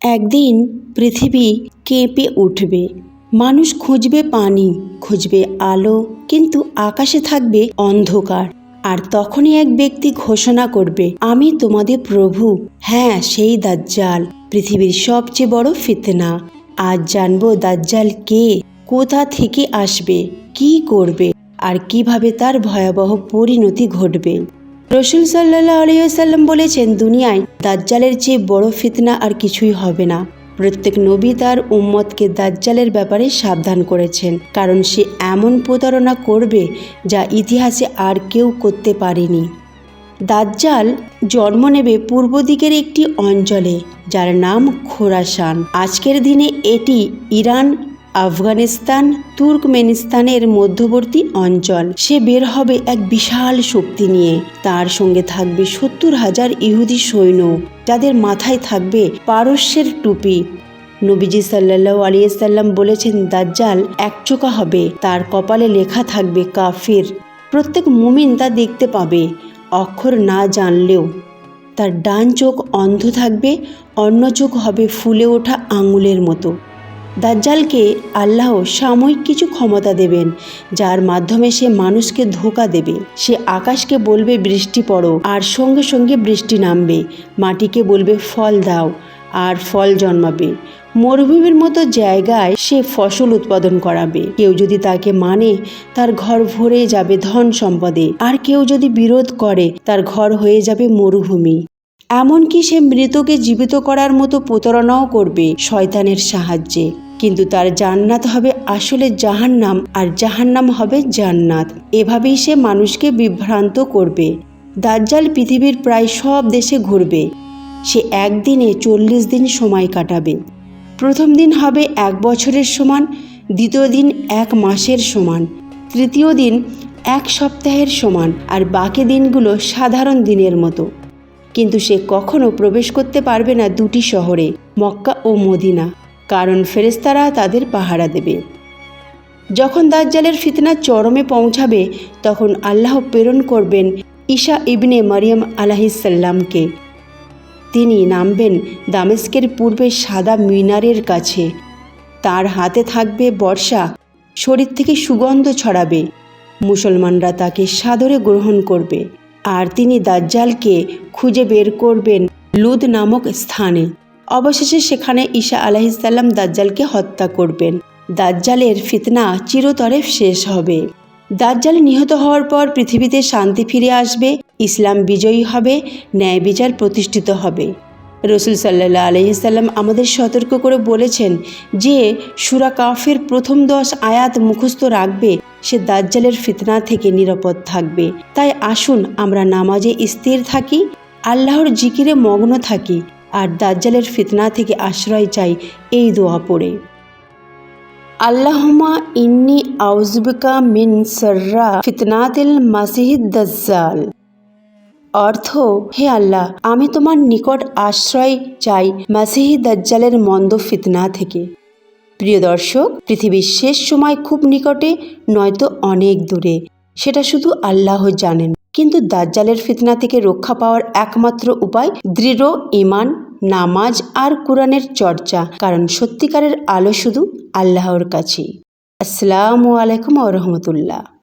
একদিন পৃথিবী কেঁপে উঠবে। মানুষ খুঁজবে পানি, খুঁজবে আলো, কিন্তু আকাশে থাকবে অন্ধকার। আর তখনই এক ব্যক্তি ঘোষণা করবে, আমি তোমাদের প্রভু। হ্যাঁ সেই দাজ্জাল, পৃথিবীর সবচেয়ে বড় ফিতনা। আজ জানব দাজ্জাল কে, কোথা থেকে আসবে, কি করবে, আর কীভাবে তার ভয়াবহ পরিণতি ঘটবে। রসুল সাল্লাহ আলিয়াল্লাম বলেছেন, দুনিয়ায় দাজ্জালের চেয়ে বড় ফিতনা আর কিছুই হবে না। প্রত্যেক নবী তার উম্মতকে দাজ্জালের ব্যাপারে সাবধান করেছেন, কারণ সে এমন প্রতারণা করবে যা ইতিহাসে আর কেউ করতে পারেনি। দাজ্জাল জন্ম নেবে পূর্ব দিকের একটি অঞ্চলে, যার নাম খোরাসান। আজকের দিনে এটি ইরান আফগানিস্তান তুর্কমেনিস্তানের মধ্যবর্তী অঞ্চল। সে বের হবে এক বিশাল শক্তি নিয়ে। তার সঙ্গে থাকবে সত্তর হাজার ইহুদি সৈন্য। যাদের মাথায় থাকবে পারস্যের টুপি। নবীজি সাল্লাহ আলিয়াল্লাম বলেছেন, দাজ্জাল একচোকা হবে। তার কপালে লেখা থাকবে কাফির। প্রত্যেক মুমিন তা দেখতে পাবে। অক্ষর না জানলেও তার ডান চোখ অন্ধ থাকবে। অন্য চোখ হবে ফুলে ওঠা আঙুলের মতো। দাজ্জালকে আল্লাহ সাময়িক কিছু ক্ষমতা দেবেন, যার মাধ্যমে সে মানুষকে ধোকা দেবে। সে আকাশকে বলবে, বৃষ্টি পড়ো। আর সঙ্গে সঙ্গে বৃষ্টি নামবে। মাটিকে বলবে, ফল দাও। আর ফল জন্মাবে। মরুভূমির মতো জায়গায় সে ফসল উৎপাদন করাবে। কেউ যদি তাকে মানে তার ঘর ভরে যাবে ধন সম্পদে। আর কেউ যদি বিরোধ করে, তার ঘর হয়ে যাবে মরুভূমি। এমনকি সে মৃতকে জীবিত করার মতো প্রতারণাও করবে শয়তানের সাহায্যে। কিন্তু তার জান্নাত হবে আসলে জাহান্নাম আর জাহান্নাম হবে জান্নাত। এভাবেই সে মানুষকে বিভ্রান্ত করবে। দাজ্জাল পৃথিবীর প্রায় সব দেশে ঘুরবে। সে একদিনে চল্লিশ দিন সময় কাটাবে। প্রথম দিন হবে এক বছরের সমান, দ্বিতীয় দিন এক মাসের সমান, তৃতীয় দিন এক সপ্তাহের সমান, আর বাকি দিনগুলো সাধারণ দিনের মতো। কিন্তু সে কখনো প্রবেশ করতে পারবে না দুটি শহরে, মক্কা ও মদিনা, কারণ ফেরেস্তারা তাদের পাহারা দেবে। যখন দাজ্জালের ফিতনা চরমে পৌঁছাবে, তখন আল্লাহ প্রেরণ করবেন ঈশা ইবনে মারিয়াম আলাহিসাল্লামকে তিনি নামবেন দামেস্কের পূর্বে সাদা মিনারের কাছে। তার হাতে থাকবে বর্ষা, শরীর থেকে সুগন্ধ ছড়াবে। মুসলমানরা তাকে সাদরে গ্রহণ করবে। আর তিনি দাজ্জালকে খুঁজে বের করবেন লুদ নামক স্থানে। অবশেষে সেখানে ঈশা আলাহিসাল্লাম দাজ্জালকে হত্যা করবেন। দাজ্জালের ফিতনা চিরতরে শেষ হবে। দাজ্জাল নিহত হওয়ার পর পৃথিবীতে শান্তি ফিরে আসবে, ইসলাম বিজয়ী হবে, ন্যায় বিচার প্রতিষ্ঠিত হবে। রসুল সাল্লাহ আলহিসাল্লাম আমাদের সতর্ক করে বলেছেন যে সুরা কাফের প্রথম দশ আয়াত মুখস্থ রাখবে, সে দাজ্জালের ফিতনা থেকে নিরাপদ থাকবে। তাই আসুন আমরা নামাজে স্থির থাকি, আল্লাহর জিকিরে মগ্ন থাকি আর দাজ্জালের ফিতনা থেকে আশ্রয় চাই এই দোয়া পড়ে। আল্লাহমা ইন্নি আউজবিকা মিন সর্রা ফিতনাতিল মাসিহিদ দাজ্জাল। অর্থ, হে আল্লাহ, আমি তোমার নিকট আশ্রয় চাই মাসিহি দাজ্জালের মন্দ ফিতনা থেকে। প্রিয় দর্শক, পৃথিবীর শেষ সময় খুব নিকটে, নয়তো অনেক দূরে। সেটা শুধু আল্লাহ জানেন। কিন্তু দাজ্জালের ফিতনা থেকে রক্ষা পাওয়ার একমাত্র উপায় দৃঢ় ইমান নামাজ আর কোরআনের চর্চা। কারণ সত্যিকারের আলো শুধু আল্লাহর কাছেই। আসসালামু আলাইকুম রহমতুল্লাহ।